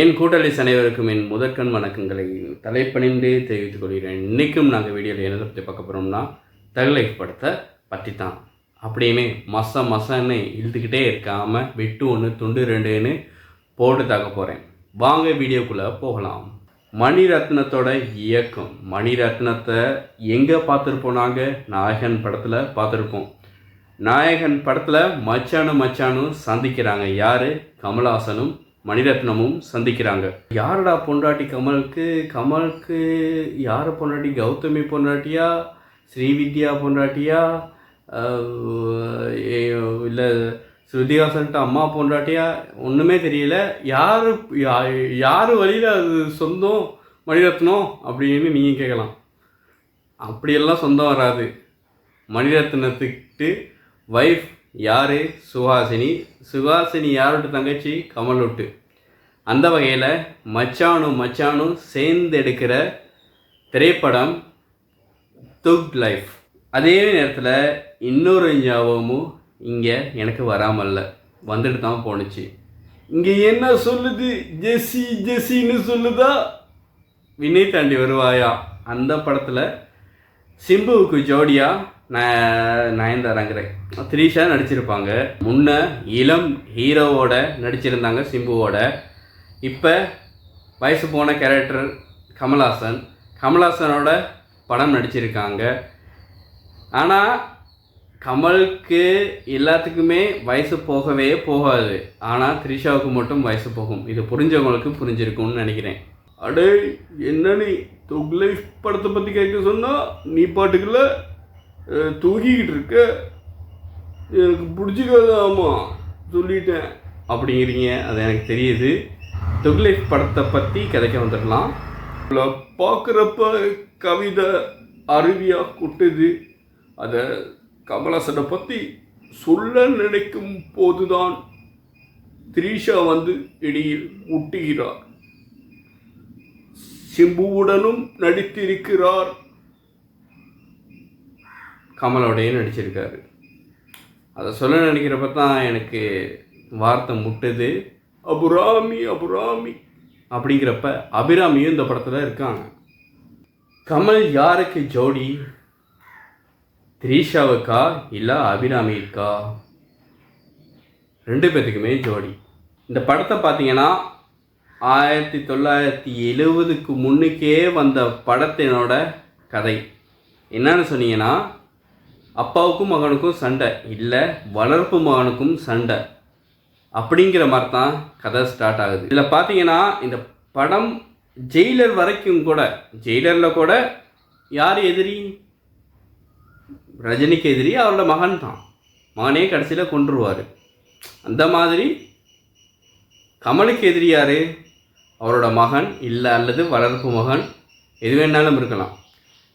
என் கூட்டாளிஸ் அனைவருக்கும் என் முதற்கண் வணக்கங்களை தலைப்பணிந்து தெரிவித்துக் கொள்கிறேன். இன்றைக்கும் நாங்கள் வீடியோவில் என்ன பற்றி பார்க்க போகிறோம்னா தகலை படத்தை பற்றி தான் அப்படியுமே மச மசன்னு இழுத்துக்கிட்டே இருக்காமல் வெட்டு ஒன்று துண்டு ரெண்டுன்னு போட்டு தாக்க போகிறேன் வாங்க வீடியோக்குள்ளே போகலாம். மணிரத்னத்தோட இயக்கம். மணிரத்னத்தை எங்கே பார்த்துருப்போம் நாங்கள் நாயகன் படத்தில் பார்த்துருப்போம். நாயகன் படத்தில் மச்சானும் மச்சானும் சந்திக்கிறாங்க. யார்? கமல்ஹாசனும் மணிரத்னமும் சந்திக்கிறாங்க. யாரடா பொண்டாட்டி கமலுக்கு? கமலுக்கு யார் பொண்டாட்டி? கௌதமி பொண்டாட்டியா? ஸ்ரீவித்யா பொண்டாட்டியா? இல்லை ஸ்ருதிஹாசன்ட்டு அம்மா பொண்டாட்டியா? ஒன்றுமே தெரியல. யார் யார் வழியில் அது சொந்தம் மணிரத்னம் அப்படின்னு நீங்கள் கேட்கலாம் அப்படியெல்லாம் சொந்தம் வராது. மணிரத்னத்துக்கு வைஃப் யார்? சுஹாசினி. சுஹாசினி யாரோட தங்கச்சி? கமலொட்டு. அந்த வகையில் மச்சானும் மச்சானும் சேர்ந்து எடுக்கிற திரைப்படம் துக் லைஃப். அதே நேரத்தில் இன்னொரு ஞாபகமும் இங்கே எனக்கு வராமல்ல. வந்துட்டு தான் போணுச்சு. இங்கே என்ன சொல்லுது? ஜெஸ்ஸி ஜெஸ்ஸின்னு சொல்லுதா? வினய் தாண்டி வருவாயா? அந்த படத்தில் சிம்புவுக்கு ஜோடியாக நயன்தாராங்கிறேன் த்ரீஷா நடிச்சிருப்பாங்க. முன்ன இளம் ஹீரோவோட நடிச்சிருந்தாங்க சிம்புவோட. இப்போ வயசு போன கேரக்டர் கமல்ஹாசன். கமல்ஹாசனோட படம் நடிச்சிருக்காங்க. ஆனால் கமலுக்கு எல்லாத்துக்குமே வயசு போகவே போகாது. ஆனால் த்ரிஷாவுக்கு மட்டும் வயசு போகும். இது புரிஞ்சவங்களுக்கு புரிஞ்சிருக்கும்னு நினைக்கிறேன். அடே என்ன நீ தொகுலை படத்தை பற்றி கேட்க சொன்னால் நீ பாட்டுக்குள்ள தூக்கிக்கிட்டு இருக்க எனக்கு பிடிச்சிக்காது ஆமாம் சொல்லிட்டேன். அப்படிங்கிறீங்க அது எனக்கு தெரியுது. துக்லை படத்தை பற்றி கதைக்க வந்துடலாம். பார்க்குறப்ப கவிதை அருவியாக கொட்டுது. அதை கமலாசனை பற்றி சொல்ல நினைக்கும் போதுதான் திரீஷா வந்து இடையில் முட்டுகிறார். சிம்புவுடனும் நடித்திருக்கிறார். கமலோடையும் நடிச்சிருக்காரு. அதை சொல்ல நினைக்கிறப்ப தான் எனக்கு வார்த்தை முட்டுது. அபுராமி அபுராமி அப்படிங்கிறப்ப அபிராமியும் இந்த படத்தில் இருக்காங்க. கமல் யாருக்கு ஜோடி? த்ரீஷாவுக்கா இல்லை அபிராமி இருக்கா ரெண்டு பேர்த்துக்குமே ஜோடி. இந்த படத்தை பார்த்தீங்கன்னா ஆயிரத்தி தொள்ளாயிரத்தி எழுபதுக்கு முன்னுக்கே வந்த படத்தினோட கதை. என்னன்னு சொன்னீங்கன்னா அப்பாவுக்கும் மகனுக்கும் சண்டை. இல்லை வளர்ப்பு மகனுக்கும் சண்டை. அப்படிங்கிற மாதிரி தான் கதை ஸ்டார்ட் ஆகுது. இதில் பார்த்தீங்கன்னா இந்த படம் ஜெயிலர் வரைக்கும் கூட ஜெயிலரில் கூட யார் எதிரி? ரஜினிக்கு எதிரி அவரோட மகன் தான். மகனே கடைசியில் கொன்றுவார். அந்த மாதிரி கமலுக்கு எதிரி யார்? அவரோட மகன் இல்லை அல்லது வளர்ப்பு மகன் எது வேணாலும் இருக்கலாம்.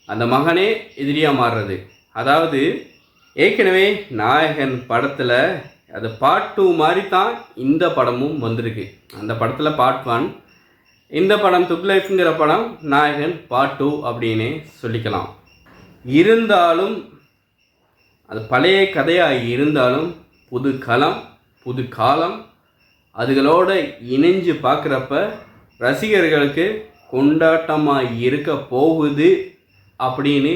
அந்த மகனே எதிரியாக மாறுறது. அதாவது ஏற்கனவே நாயகன் படத்தில் அது பார்ட் டூ மாதிரி தான் இந்த படமும் வந்திருக்கு. அந்த படத்தில் பார்ட் ஒன் இந்த படம் துக் லைஃப்ங்கிற படம் நாயகன் பார்ட் டூ அப்படின்னு சொல்லிக்கலாம். இருந்தாலும் அது பழைய கதையாக இருந்தாலும் புது களம் புது காலம் அதுகளோட இணைஞ்சு பார்க்குறப்ப ரசிகர்களுக்கு கொண்டாட்டமாக இருக்க போகுது அப்படின்னு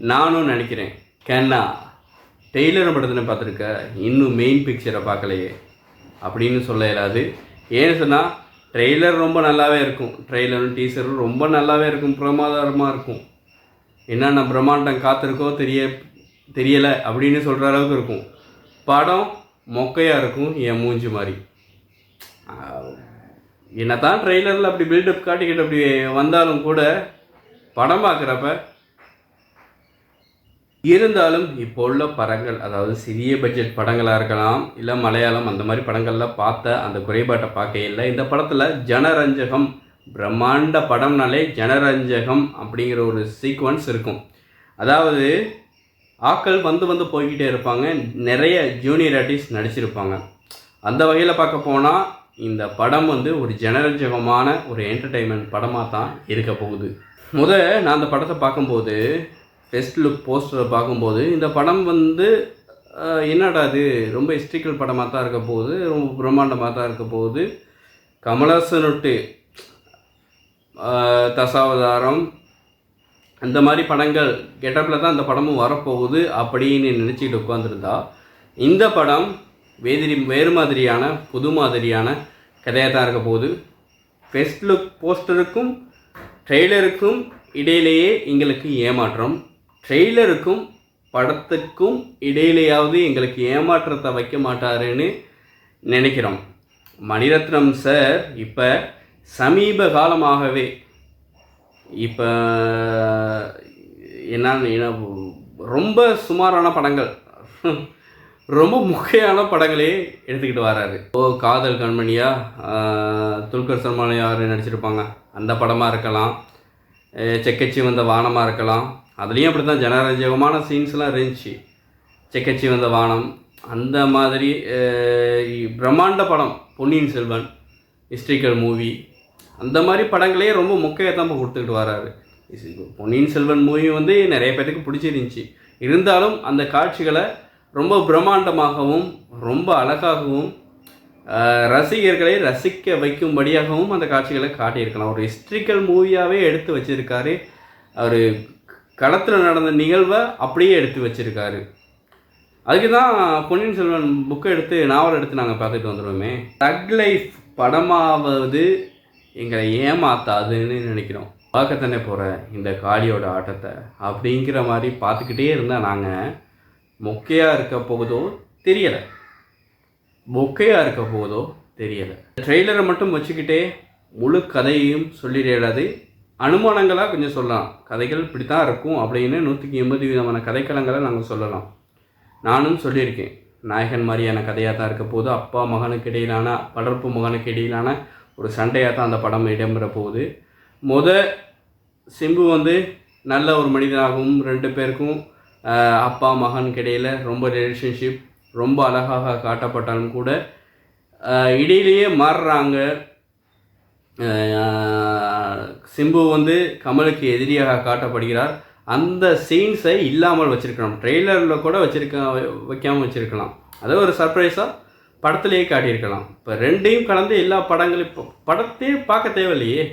நானும் நினைக்கிறேன். கேன்னா டெய்லர் படத்தில் பார்த்துருக்க இன்னும் மெயின் பிக்சரை பார்க்கலையே. அப்படின்னு சொல்ல இயலாது. ஏன்னு சொன்னால் ட்ரெய்லர் ரொம்ப நல்லாவே இருக்கும். ட்ரெய்லரும் டீசரும் ரொம்ப நல்லாவே இருக்கும். பிரமாதமாக இருக்கும். என்னென்ன பிரம்மாண்டம் காத்திருக்கோ தெரிய தெரியலை அப்படின்னு சொல்கிற அளவுக்கு இருக்கும். படம் மொக்கையாக இருக்கும் என் மூஞ்சி மாதிரி. என்னதான் ட்ரெய்லரில் அப்படி பில்டப் காட்டிக்கிட்டு அப்படி வந்தாலும் கூட படம் பார்க்குறப்ப இருந்தாலும் இப்போ உள்ள படங்கள் அதாவது சிறிய பட்ஜெட் படங்களாக இருக்கலாம் இல்லை மலையாளம் அந்த மாதிரி படங்கள்லாம் பார்த்த அந்த குறைபாட்டை பார்க்க இல்லை. இந்த படத்தில் ஜனரஞ்சகம் பிரம்மாண்ட படம்னாலே ஜனரஞ்சகம் அப்படிங்கிற ஒரு சீக்வன்ஸ் இருக்கும். அதாவது ஆக்கள் வந்து வந்து போய்கிட்டே இருப்பாங்க நிறைய ஜூனியர் ஆர்டிஸ்ட் நடிச்சிருப்பாங்க. அந்த வகையில் பார்க்க போனால் இந்த படம் வந்து ஒரு ஜனரஞ்சகமான ஒரு என்டர்டெயின்மெண்ட் படமாக தான் இருக்க போகுது. முத நான் அந்த படத்தை பார்க்கும்போது ஃபெஸ்ட் லுக் போஸ்டரை பார்க்கும்போது இந்த படம் வந்து என்னடா இது? ரொம்ப ஹிஸ்ட்ரிக்கல் படமாக தான் இருக்க போகுது ரொம்ப பிரம்மாண்டமாக தான் இருக்க போகுது. கமலஹாசனொட்டு தசாவதாரம் அந்த மாதிரி படங்கள் கெட்டப்பில் தான் அந்த படமும் வரப்போகுது அப்படின்னு நினச்சிக்கிட்டு உட்காந்துருந்தா இந்த படம் வேதிரி வேறு மாதிரியான புது மாதிரியான கதையாக தான் இருக்க போகுது. ஃபெஸ்ட் லுக் போஸ்டருக்கும் ட்ரெய்லருக்கும் இடையிலேயே எங்களுக்கு ஏமாற்றம். ட்ரெய்லருக்கும் படத்துக்கும் இடையிலேயாவது எங்களுக்கு ஏமாற்றத்தை வைக்க மாட்டாருன்னு நினைக்கிறோம். மணிரத்னம் சார் இப்போ சமீப காலமாகவே இப்போ என்னன்னு என்ன ரொம்ப சுமாரான படங்கள். ரொம்ப முக்கியமான படங்களே எடுத்துக்கிட்டு வராரு. ஓ காதல் கண்மணியா? துல்கர் சல்மான் யார் நடிச்சிருப்பாங்க? அந்த படமாக இருக்கலாம். செக்கச்சி வந்த வானமாக இருக்கலாம். அதுலேயும் அப்படி தான் ஜனரஞ்சகமான சீன்ஸ்லாம் இருந்துச்சு. செக்கச்சி வந்த வானம் அந்த மாதிரி பிரம்மாண்ட படம் பொன்னியின் செல்வன் ஹிஸ்ட்ரிக்கல் மூவி அந்த மாதிரி படங்களே ரொம்ப முக்கியத்துவம் கொடுத்துக்கிட்டு வராரு. பொன்னியின் செல்வன் மூவி வந்து நிறைய பேருக்கு பிடிச்சிருந்துச்சி. இருந்தாலும் அந்த காட்சிகளை ரொம்ப பிரம்மாண்டமாகவும் ரொம்ப அழகாகவும் ரசிகர்களை ரசிக்க வைக்கும்படியாகவும் அந்த காட்சிகளை காட்டியிருக்கலாம். ஒரு ஹிஸ்ட்ரிக்கல் மூவியாகவே எடுத்து வச்சுருக்காரு அவர் களத்தில் நடந்த நிகழ்வை அப்படியே எடுத்து வச்சிருக்காரு. அதுக்கு தான் பொன்னியின் செல்வன் புக்கை எடுத்து நாவல் எடுத்து நாங்கள் பார்த்துட்டு வந்துடுவோமே தக் லைஃப் படமாவது எங்களை ஏமாத்தாதுன்னு நினைக்கிறோம். பார்க்கத்தானே போகிற இந்த காளியோட ஆட்டத்தை? அப்படிங்கிற மாதிரி பார்த்துக்கிட்டே இருந்தால் நாங்கள் மொக்கையாக இருக்க போகுதோ தெரியலை. மொக்கையாக இருக்க போகுதோ தெரியலை. ட்ரெய்லரை மட்டும் வச்சுக்கிட்டே முழு கதையையும் சொல்லிடலாது அனுமானங்களாக கொஞ்சம் சொல்லலாம். கதைகள் இப்படி தான் இருக்கும் அப்படின்னு நூற்றுக்கு எண்பது விதமான கதைக்களங்களை நாங்கள் சொல்லலாம். நானும் சொல்லியிருக்கேன். நாயகன் மாதிரியான கதையாக தான் இருக்க போகுது. அப்பா மகனுக்கு இடையிலான வளர்ப்பு மகனுக்கு இடையிலான ஒரு சண்டையாக தான் அந்த படம் இடம்பெற போகுது. முத சிம்பு வந்து நல்ல ஒரு மனிதனாகவும் ரெண்டு பேருக்கும் அப்பா மகனுக்கு இடையில் ரொம்ப ரிலேஷன்ஷிப் ரொம்ப அழகாக காட்டப்பட்டாலும் கூட இடையிலேயே மாறுறாங்க. சிம்பு வந்து கமலுக்கு எதிரியாக காட்டப்படுகிறார். அந்த சீன்ஸை இல்லாமல் வச்சுருக்கணும் ட்ரெய்லரில் கூட வச்சிருக்க வைக்காமல் வச்சுருக்கலாம். அதை ஒரு சர்ப்ரைஸாக படத்துலேயே காட்டியிருக்கலாம். இப்போ ரெண்டையும் கலந்து எல்லா படங்களையும் இப்போ படத்தையே பார்க்க தேவையில்லையே.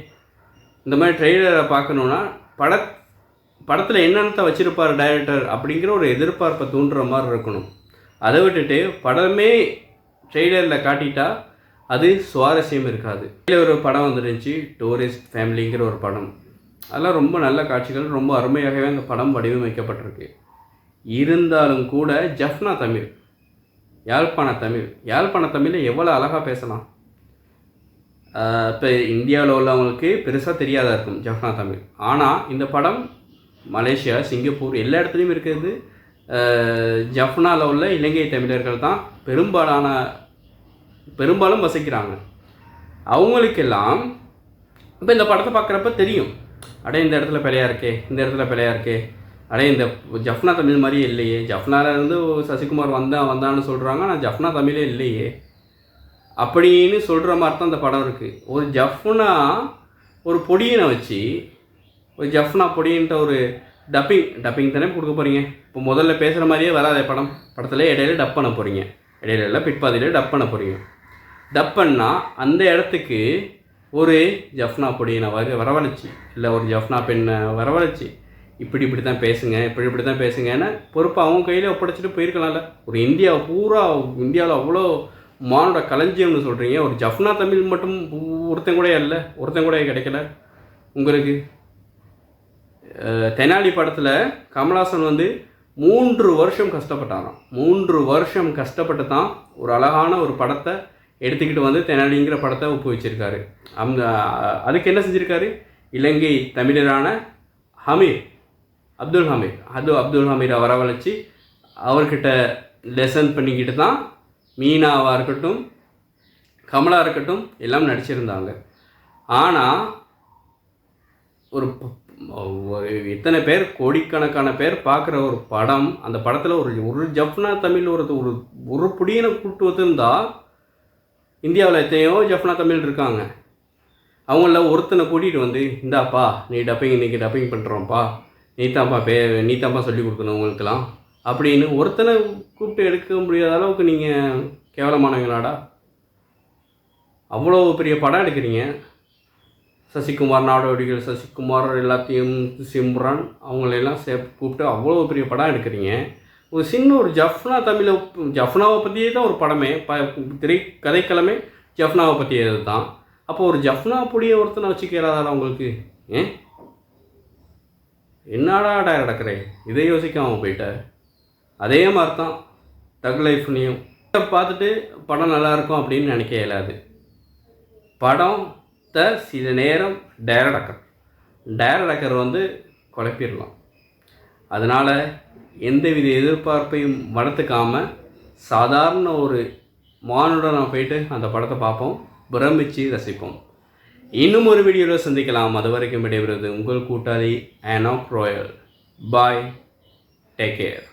இந்த மாதிரி ட்ரெய்லரை பார்க்கணுன்னா பட படத்தில் என்னென்னத்தை வச்சுருப்பார் டைரக்டர் அப்படிங்கிற ஒரு எதிர்பார்ப்பை தூண்டுற மாதிரி இருக்கணும். அதை விட்டுட்டு படமே ட்ரெய்லரில் காட்டிட்டா அது சுவாரஸ்யம் இருக்காது. இதில் ஒரு படம் வந்துருந்துச்சு டூரிஸ்ட் ஃபேமிலிங்கிற ஒரு படம். அதெல்லாம் ரொம்ப நல்ல காட்சிகள் ரொம்ப அருமையாகவே அந்த படம் வடிவமைக்கப்பட்டிருக்கு. இருந்தாலும் கூட ஜஃப்னா தமிழ் யாழ்ப்பாண தமிழ். யாழ்ப்பாண தமிழை எவ்வளோ அழகாக பேசலாம். இப்போ இந்தியாவில் உள்ளவங்களுக்கு பெருசாக தெரியாதா இருக்கும் ஜஃப்னா தமிழ். ஆனால் இந்த படம் மலேசியா சிங்கப்பூர் எல்லா இடத்துலையும் இருக்கிறது ஜஃப்னாவில் உள்ள இலங்கை தமிழர்கள் தான் பெரும்பாலான பெரும்பாலும் வசிக்கிறாங்க. அவங்களுக்கெல்லாம் இப்போ இந்த படத்தை பார்க்குறப்ப தெரியும். அடே இந்த இடத்துல பிழையா இருக்கே இந்த இடத்துல பிழையா இருக்கே. அடே இந்த ஜஃப்னா தமிழ் மாதிரியே இல்லையே. ஜஃப்னால இருந்து சசிகுமார் வந்தான் வந்தான்னு சொல்கிறாங்க ஆனால் ஜஃப்னா தமிழே இல்லையே. அப்படின்னு சொல்கிற மாதிரி தான் இந்த படம் இருக்குது ஒரு ஜஃப்னா ஒரு பொடியனை வச்சு ஒரு ஜஃப்னா பொடின்ட்ட ஒரு டப்பிங் டப்பிங் தானே கொடுக்க போகிறீங்க இப்போ முதல்ல பேசுகிற மாதிரியே வராதே படம். படத்தில் இடையில டப் பண்ண போகிறீங்க இடையில எல்லாம் பிற்பாதையில் டப் பண்ண போகிறீங்க டப்பன்னா அந்த இடத்துக்கு ஒரு ஜஃப்னா பொடியனை வர வரவழைச்சி. இல்லை ஒரு ஜஃப்னா பெண்ணை வரவழைச்சி. இப்படி இப்படி தான் பேசுங்க இப்படி இப்படி தான் பேசுங்கன்னு பொறுப்பை அவங்க கையில் ஒப்படைச்சிட்டு போயிருக்கலாம்ல. ஒரு இந்தியா பூரா இந்தியாவில் அவ்வளோ மானோட களஞ்சியம்னு சொல்கிறீங்க ஒரு ஜஃப்னா தமிழ் மட்டும் ஒருத்தன் கூட இல்லை ஒருத்தன் கூட கிடைக்கல. உங்களுக்கு தெனாலி படத்தில் கமல்ஹாசன் வந்து மூன்று வருஷம் கஷ்டப்பட்டாராம். மூன்று வருஷம் கஷ்டப்பட்டு தான் ஒரு அழகான ஒரு படத்தை எடுத்துக்கிட்டு வந்து தெனாலிங்கிற படத்தை ஒப்பு வச்சிருக்காரு. அந்த அதுக்கு என்ன செஞ்சுருக்காரு? இலங்கை தமிழரான ஹமீர் அப்துல் ஹமீர். அது அப்துல் ஹமீரை வரவழைச்சி அவர்கிட்ட லெசன் பண்ணிக்கிட்டு தான் மீனாவாக இருக்கட்டும் கமலா இருக்கட்டும் எல்லாம் நடிச்சிருந்தாங்க. ஆனால் ஒரு இத்தனை பேர் கோடிக்கணக்கான பேர் பார்க்குற ஒரு படம் அந்த படத்தில் ஒரு ஒரு ஜஃப்னா தமிழ் ஒரு ஒரு ஒரு புடியனை கூட்டு வந்திருந்தால் இந்தியாவில் எத்தனையோ ஜஃப்னா தமிழ் இருக்காங்க. அவங்கள ஒருத்தனை கூட்டிகிட்டு வந்து இந்தாப்பா நீ டப்பிங் இன்னைக்கு டப்பிங் பண்ணுறோம்ப்பா நீ தான்ப்பா பே நீ தான்ப்பா சொல்லி கொடுக்கணும் உங்களுக்கெல்லாம். அப்படின்னு ஒருத்தனை கூப்பிட்டு எடுக்க முடியாத அளவுக்கு நீங்கள் கேவலமானவங்களாடா. அவ்வளோ பெரிய படம் எடுக்கிறீங்க. சசிகுமார் நாடோடிகள் சசிகுமார் எல்லாத்தையும் சிம்ரன் அவங்களெல்லாம் சே கூப்பிட்டு அவ்வளோ பெரிய படம் எடுக்கிறீங்க. ஒரு சின்ன ஒரு ஜஃப்னா தமிழை ஜஃப்னாவை பற்றியே தான் ஒரு படமே. ப திரை கதைக்களமே ஜஃப்னாவை பற்றியது தான். அப்போ ஒரு ஜஃப்னா புடிய ஒருத்தனை வச்சுக்கிறாதாடா உங்களுக்கு? ஏ என்னடா நடக்கிறே? இதை யோசிக்காமல் போயிட்ட. அதே மாதிரி தான் டக் லைஃப்னையும் பார்த்துட்டு படம் நல்லா இருக்கும் அப்படின்னு நினைக்க இயலாது. படத்தை சில நேரம் டைரக்டர். டைரக்டர் வந்து குழப்பிடலாம். அதனால் எந்தவித எதிர்பார்ப்பையும் வளர்த்துக்காமல் சாதாரண ஒரு மானுடன் போயிட்டு அந்த படத்தை பார்ப்போம் பிரமிச்சு ரசிப்போம். இன்னும் ஒரு வீடியோவில் சந்திக்கலாம். அது வரைக்கும் விடைபெறுவது உங்கள் கூட்டாளி Enoch Royal bye take care